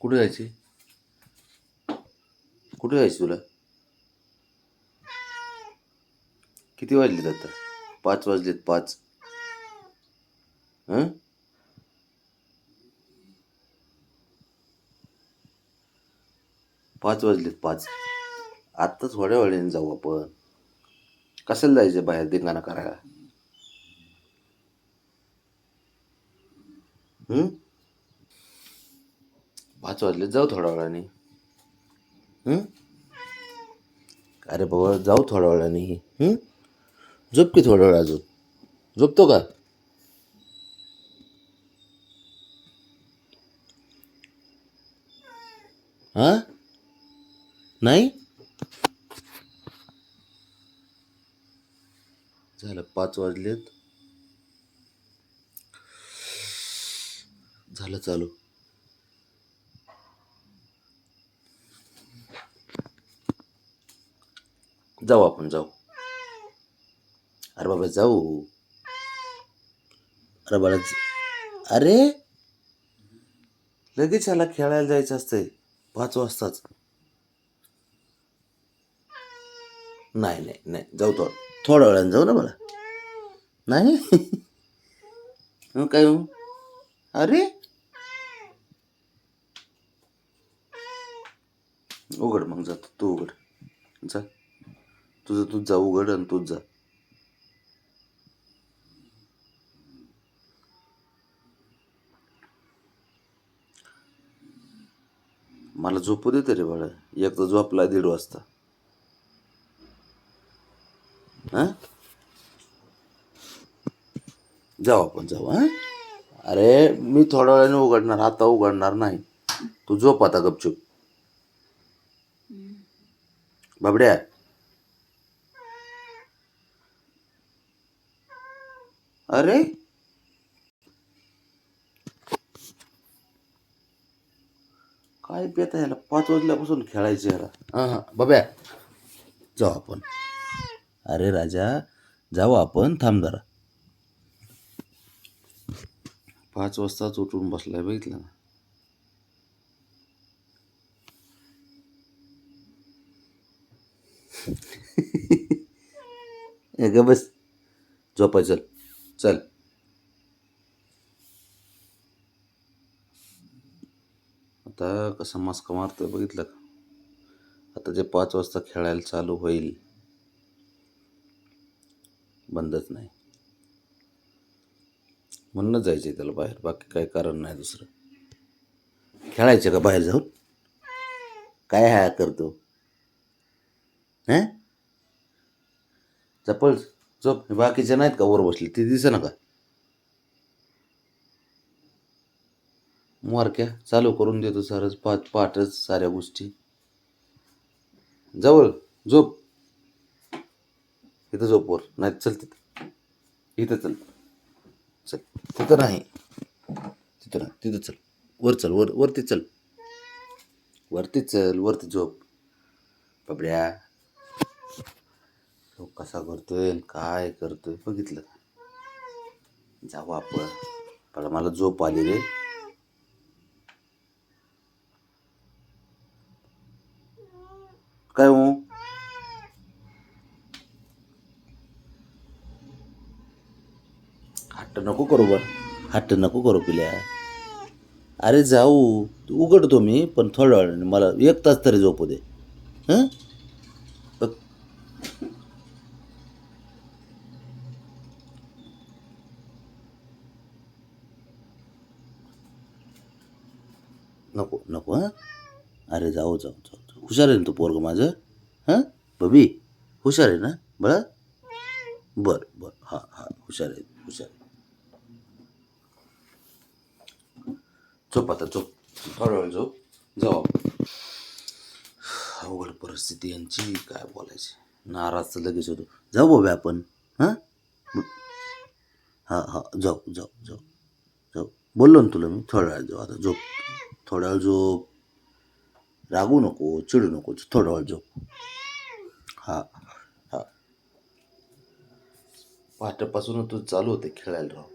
कुठे जायची? कुठे जायची तुला? किती वाजलेत आता? पाच वाजलेत पाच. हं? पाच वाजलेत पाच. आत्ता थोड्या वेळेने जाऊ आपण. कशाला जायचं बाहेर धिंगाणा करायला? हं? पाच वाजले जाऊ थोड्या वेळाने. अरे बाबा जाऊ थोड्या वेळाने. झोप की थोड्या वेळ अजून. झोपतो का? हा? नाही? झालं पाच वाजलेत. झालं चालू. जाऊ आपण जाऊ. अरे बाबा जाऊ. अरे बाळा अरे? लगेच ह्याला खेळायला जायचं असतंय. पाच वाजताच. नाही नाही नाही. जाऊ थोडं थोड्या वेळाने जाऊ ना मला नाही? काय हो? अरे? उघड मग जातो तू उघड. जा. तुझं तूच जा उघड आणि तूच जा. मला झोपू दे तरी बाळा. एक तर झोपला दीड वाजता. हा? जाऊ आपण जाऊ हा? अरे मी थोड्या वेळाने उघडणार आता उघडणार नाही. तू झोप आता गपचूप. बाबड्या अरे? काय पेता याला? पाच वाजल्यापासून खेळायचं याला. हां हां. बाब्या जाऊ आपण. अरे राजा जाऊ आपण. थांब जरा. पाच वाजताच उठून बसलाय बघितलं ना? ग बस. झोपाय चल. आता कसं मस्क मारतोय बघितलं का? आता जे पाच वाजता खेळायला चालू होईल बंदच नाही. म्हणणं जायचं त्याला बाहेर बाकी काही कारण नाही दुसरं. खेळायचं का बाहेर जाऊन? काय हा करतो हं? चपळ झोप. हे बाकीचे नाहीत का वर बसले? ते दिसे ना का? मारक्या. चालू करून देतो सरच पाच पाठच साऱ्या गोष्टी. जवळ झोप. इथं झोप वर. नाही चल तिथं. इथं चल. चल. तिथं नाही. तिथं नाही. तिथं चल. वर चल. वर वरती चल. वरती चल. वरती झोप. बाबड्या. तो कसा करतोय आणि काय करतोय बघितलं जाऊ आपण. पण मला झोप आली रे. काय हो? हट्ट नको करू बर. हट्ट नको करू पिल्या. अरे जाऊ. उघडतो मी पण थोड्या वेळाने मला एक तास तरी झोपू दे. हं? नको नको हां? अरे जाऊ जाऊ जाऊ जाऊ. हुशार आहे ना तो पोरग माझं? हां? बबी हुशार आहे ना? बळा? बर बर. हां हां हुशार आहे हुशार आहे. झोप आता झोप. थोडा वेळ झोप. जाऊ अवघड परिस्थिती यांची. काय बोलायची? नाराज तर लगेच होतो. जाऊ बाबा आपण. हां? हां हां जाऊ जाऊ जाऊ जाऊ. बोललो ना तुला मी? थोडा वेळ जाऊ. आता झोप. थोडा वेळ झोप रागू नको चिडू नको थोडा वेळ झोप हा हा. पहाटेपासून तू चालू होते खेळायला राव.